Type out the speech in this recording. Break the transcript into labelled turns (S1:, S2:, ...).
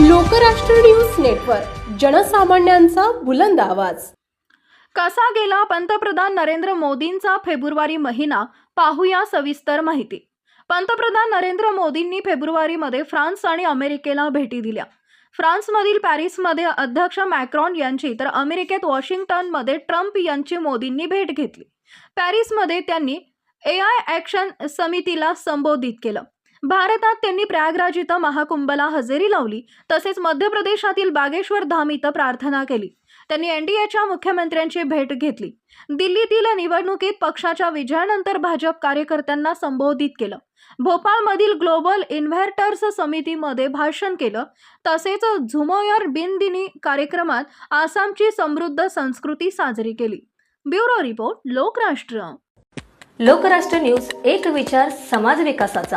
S1: Lokrashtra news network जनसामान्यांचा बुलंद आवाज.
S2: कसा गेला पंतप्रधान नरेंद्र मोदींचा फेब्रुवारी महिना पाहूया सविस्तर माहिती. पंतप्रधान नरेंद्र मोदींनी फेब्रुवारीमध्ये फ्रान्स आणि अमेरिकेला भेटी दिल्या. फ्रान्समधील पॅरिसमध्ये अध्यक्ष मॅक्रॉन यांची तर अमेरिकेत वॉशिंग्टनमध्ये ट्रम्प यांची मोदींनी भेट घेतली. पॅरिसमध्ये त्यांनी ए आय ॲक्शन समितीला संबोधित केलं. भारतात त्यांनी प्रयागराज इथं महाकुंभला हजेरी लावली. तसेच मध्य प्रदेशातील बागेश्वर धाम इथं प्रार्थना केली. त्यांनी एनडीएच्या मुख्यमंत्र्यांची भेट घेतली. दिल्लीतील निवडणुकीत पक्षाच्या विजयानंतर भाजप कार्यकर्त्यांना संबोधित केलं. भोपाळमधील ग्लोबल इन्व्हर्टर्स समितीमध्ये भाषण केलं. तसेच झुमोयर बिनदिनी कार्यक्रमात आसामची समृद्ध संस्कृती साजरी केली. Bureau report Lokrashtra.
S3: Lokrashtra news एक विचार समाज विकासाचा.